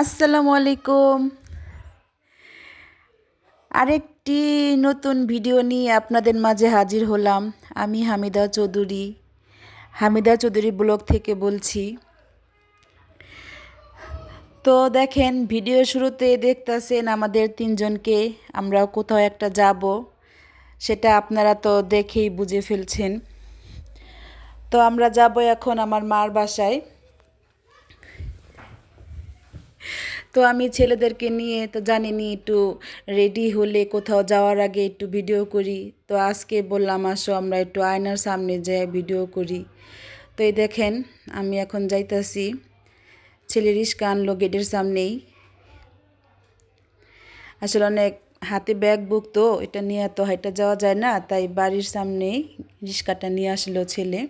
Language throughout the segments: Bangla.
আসসালামু আলাইকুম। আরেকটি নতুন ভিডিও নিয়ে আপনাদের মাঝে হাজির হলাম। আমি হামিদা চৌধুরী। হামিদা চৌধুরী ব্লগ থেকে বলছি। তো দেখেন, ভিডিও শুরুতে দেখতেছেন আমাদের তিনজনকে আমরা কোথাও একটা যাব, সেটা আপনারা তো দেখেই বুঝে ফেলছেন। তো আমরা যাব এখন আমার মার বাসায়। তো আমি ছেলেদেরকে নিয়ে তো জানিনি একটু রেডি হলে কোথাও যাওয়ার আগে একটু ভিডিও করি। তো আজকে বললাম, আসো, আমরা একটু আয়নার সামনে যেয়ে ভিডিও করি। তো এই দেখেন, আমি এখন যাইতাছি। ছেলের রিস্কা আনলো গেটের সামনেই। আসলে অনেক হাতে ব্যাগ বুক তো, এটা নিয়ে এত হাইটা যাওয়া যায় না, তাই বাড়ির সামনেই রিস্কাটা নিয়ে আসলো ছেলে।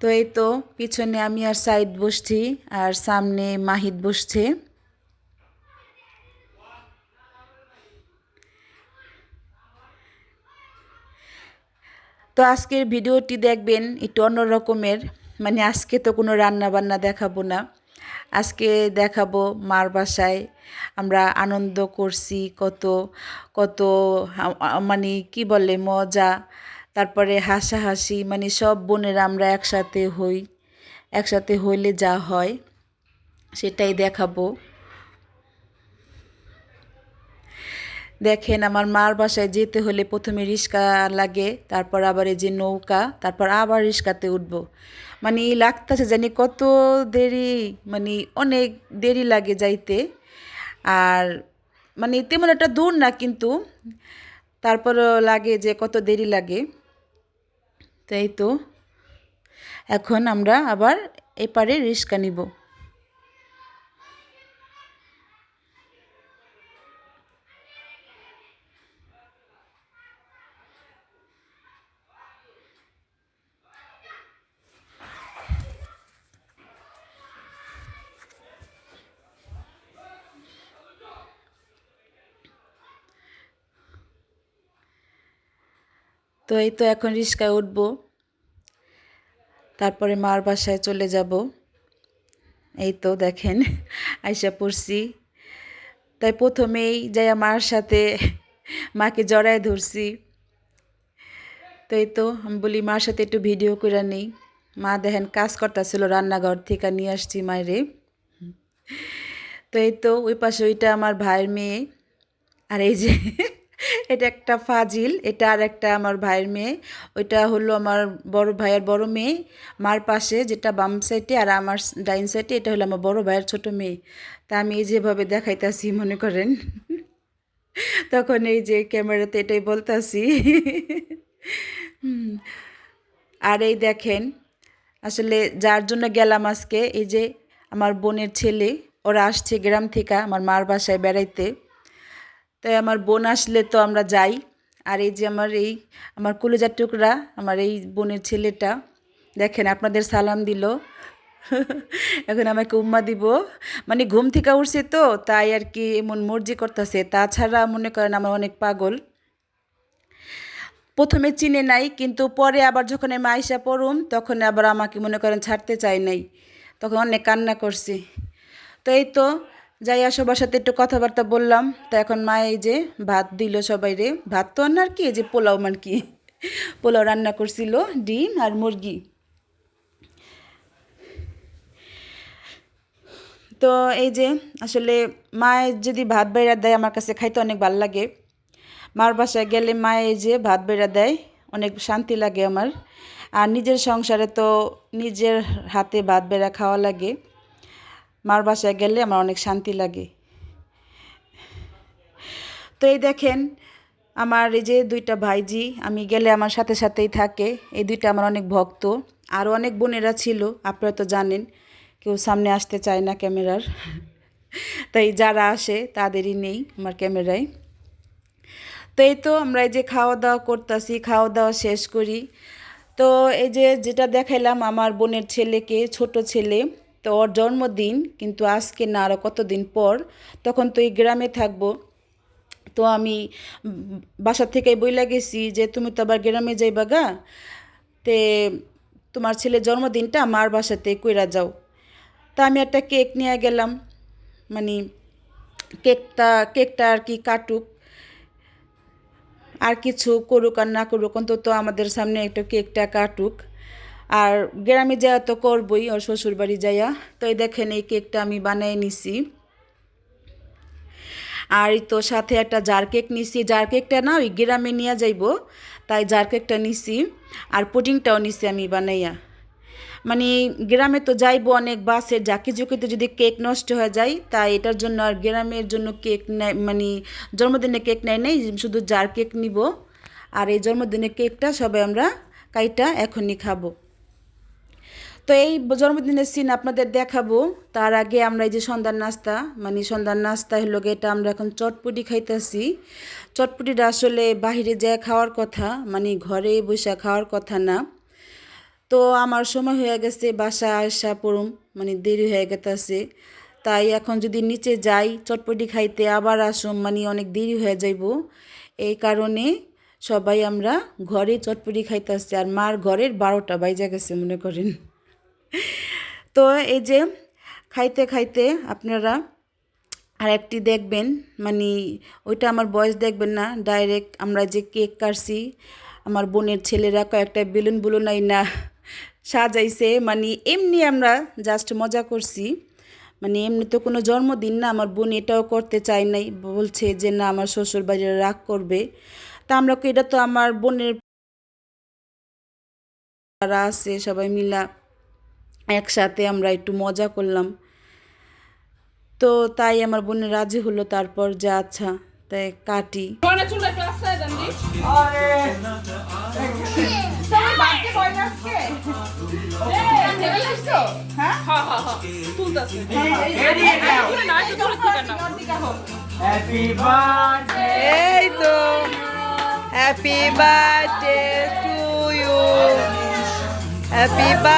তো এই তো, পিছনে আমি আর সাইদ বসছি আর সামনে মাহিদ বসছে। তো আজকের ভিডিওটি দেখবেন একটু অন্য রকমের মানে আজকে তো কোনো রান্না বান্না দেখাবো না। আজকে দেখাবো মার বাসায় আমরা আনন্দ করছি, কত কত মানে কি বলে মজা তারপরে হাসাহাসি মানে সব বোনেরা আমরা একসাথে হই, একসাথে হইলে যা হয়, সেটাই দেখাবো। দেখেন আমার মার বাসায় যেতে হলে প্রথমে রিক্সা লাগে, তারপর আবার এই যে নৌকা, তারপর আবার রিক্সাতে উঠব। মানে লাগতেছে জানি কত দেরি মানে অনেক দেরি লাগে যাইতে। আর মানে তেমন একটা দূর না কিন্তু, তারপরও লাগে যে কত দেরি লাগে। তাই তো? এখন আমরা আবার এপারে রিক্সা নিব। তো এই তো এখন রিক্সায় উঠবো। তারপরে মার বাসায় চলে যাব। এই তো দেখেন, আইসা পড়ছি। তাই প্রথমেই যাই মার সাথে মাকে জড়ায় ধরছি। তো এই তো আমি বলি, মার সাথে একটু ভিডিও করে নিই। মা দেখেন কাজ করতেছিল রান্নাঘর থেকে নিয়ে আসছি মায়েরে। তো এই তো ওই পাশে ওইটা আমার ভাইয়ের মেয়ে। আর এই যে এটা একটা ফাজিল, এটা আর একটা আমার ভাইয়ের মেয়ে। ওইটা হলো আমার বড় ভাইয়ের বড় মেয়ে, মার পাশে যেটা বাম সাইডে আর আমার ডাইন সাইডে, এটা হলো আমার বড় ভাইয়ের ছোট মেয়ে। তা আমি এই যেভাবে দেখাইতাছি, মনে করেন। তখন এই যে ক্যামেরাতে এটাই বলতাছি। আর এই দেখেন, আসলে যার জন্য গেলাম আজকে, এই যে আমার বোনের ছেলে, ওরা আসছে গ্রাম থেকে আমার মার বাসায় বেড়াইতে। তাই আমার বোন আসলে তো আমরা যাই। আর এই যে আমার এই, আমার কলেজার টুকরা, আমার এই বোনের ছেলেটা, দেখেন আপনাদের সালাম দিল। এখন আমাকে উম্মা দিব। মানে ঘুম থেকে উঠছে তো, তাই আর কি এমন মর্জি করতেছে। তাছাড়া মনে করেন আমার অনেক পাগল। প্রথমে চিনে নাই, কিন্তু পরে আবার যখন আমি আইসা পড়ুম, তখন আবার আমাকে মনে করেন ছাড়তে চাই নাই। তখন অনেক কান্না করছি। তো এই তো যাইয়া সবার সাথে একটু কথাবার্তা বললাম। তো এখন মা এই যে ভাত দিল সবাই রে ভাত তো আর কি, এই যে পোলাও মান কি। পোলাও রান্না করছিল, ডিম আর মুরগি। তো এই যে আসলে মায়ের যদি ভাত বেড়া দেয় আমার কাছে খাইতে অনেক ভালো লাগে। মার বাসায় গেলে মায়ে এই যে ভাত বেড়া দেয়, অনেক শান্তি লাগে আমার। আর নিজের সংসারে তো নিজের হাতে ভাত বেড়া খাওয়া লাগে। মার বাসায় গেলে আমার অনেক শান্তি লাগে। তো এই দেখেন, আমার এই যে দুইটা ভাইজি, আমি গেলে আমার সাথে সাথেই থাকে। এই দুইটা আমার অনেক ভক্ত। আরও অনেক বোনেরা ছিল, আপনারা তো জানেন, কেউ সামনে আসতে চায় না ক্যামেরার। তাই যারা আসে, তাদেরই নেই আমার ক্যামেরায়। তো এই তো আমরা এই যে খাওয়া দাওয়া করতেছি খাওয়া দাওয়া শেষ করি। তো এই যে যেটা দেখাইলাম, আমার বোনের ছেলেকে, ছোট ছেলে। তো ওর জন্মদিন, কিন্তু আজকে না আরও কতদিন পর? তখন তো এই গ্রামে থাকব। তো আমি বাসা থেকে বইলা গেছি যে, তুমি তো আবার গ্রামে যাইবা গা? তে তোমার ছেলের জন্মদিনটা আমার বাসাতে কইরা যাও। তা আমি একটা কেক নিয়ে গেলাম। মানে কেকটা কেকটা আর কি কাটুক। আর কিছু করুক আর না করুক, অন্তত আমাদের সামনে একটা কেকটা কাটুক। আর গ্রামে যাওয়া তো করবই, ওর শ্বশুর বাড়ি যাইয়া তো এই দেখেন এই কেকটা আমি বানিয়ে নিছি। আর তো সাথে একটা জার কেক নিছি। জার কেকটা না ওই গ্রামে নিয়ে যাইব, তাই জার কেকটা নিছি। আর পুডিংটাও নিছি আমি বানাইয়া। মানে গ্রামে তো যাইবো অনেক বাসের জাকি ঝুঁকিতে যদি কেক নষ্ট হয়ে যায়, তাই এটার জন্য আর গ্রামের জন্য কেক নেয় মানে জন্মদিনে কেক নেয় নেই, শুধু জার কেক নিব। আর এই জন্মদিনের কেকটা সবাই আমরা কাইটা এখনই খাব। তো এই জন্মদিনের সিন আপনাদের দেখাবো। তার আগে আমরা এই যে সন্ধ্যার নাস্তা মানে সন্ধ্যার নাস্তা হলো এটা আমরা এখন চটপুটি খাইতেছি। চটপুটিটা আসলে বাহিরে যেয়ে খাওয়ার কথা মানে ঘরে বসে খাওয়ার কথা না। তো আমার সময় হয়ে গেছে বাসা আসা পড়ুম মানে দেরি হয়ে গেতেছে। তাই এখন যদি নিচে যাই, চটপটি খাইতে আবার আসুম মানে অনেক দেরি হয়ে যাইব। এই কারণে সবাই আমরা ঘরে চটপটি খাইতে আসছি আর মার ঘরের বারোটা বাইজা গেছে, মনে করেন। তো এই যে খাইতে খাইতে আপনারা আর একটি দেখবেন মানে ওইটা আমার বয়স দেখবেন না ডাইরেক্ট আমরা যে কেক কাটছি, আমার বোনের ছেলেরা কয়েকটা বেলুন বুলুন না সাজাইছে মানে এমনি আমরা জাস্ট মজা করছি। মানে এমনি তো কোনো জন্মদিন না, আমার বোন এটাও করতে চায় নাই, বলছে যে না, আমার শ্বশুর বাড়ির রাগ করবে। তা আমরা এটা তো আমার বোনের আছে সবাই মিলা একসাথে আমরা একটু মজা করলাম। তো তাই আমার বোনের রাজি হলো তারপর যা আচ্ছা তাই কাটি। আজকে? এই, তো। Happy birthday to you happy birthday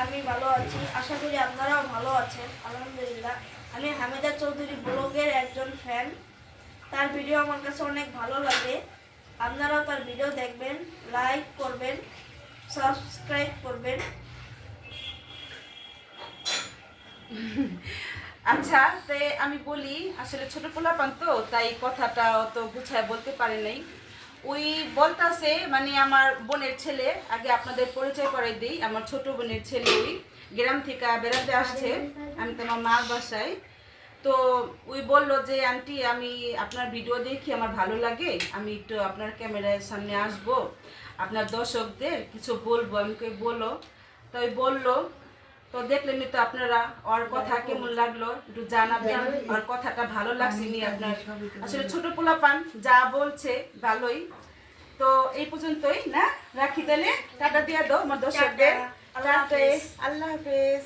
আমি ভালো আছি। আশা করি আপনারাও ভালো আছেন। আলহামদুলিল্লাহ। আমি হামিদা চৌধুরী ব্লগের একজন ফ্যান তার ভিডিও আমার কাছে অনেক ভালো লাগে। আপনারাও তার ভিডিও দেখবেন লাইক করবেন সাবস্ক্রাইব করবেন। আচ্ছা তে আমি বলি, আসলে ছোট পোলাপান তো, তাই কথাটা অত গুছায় বলতে পারে নাই। ওই বলতাছে মানে আমার বোনের ছেলে, আগে আপনাদের পরিচয় করাই দিই, আমার ছোট বোনের ছেলে ওই গ্রাম থেকে বেড়াতে আসছে, আমি তো আমার মার বাসায়। তো ওই বলল যে, আন্টি, আমি আপনার ভিডিও দেখি, আমার ভালো লাগে, আমি একটু আপনার ক্যামেরার সামনে আসব। আপনার দর্শকদের কিছু বলব। আমি কই, বলো। তাই বলল তো দেখলেন তো আপনারা ওর কথা কেমন লাগল একটু জানাবেন ওর কথাটা ভালো লাগছে নি আপনার। আসলে ছোট পোলা পান যা বলছে ভালোই। তো এই পর্যন্তই না? রাখি তাহলে? টাটা দিয়ে দাও আমার দর্শকদের। আল্লাহ হাফেজ। আল্লাহ হাফেজ।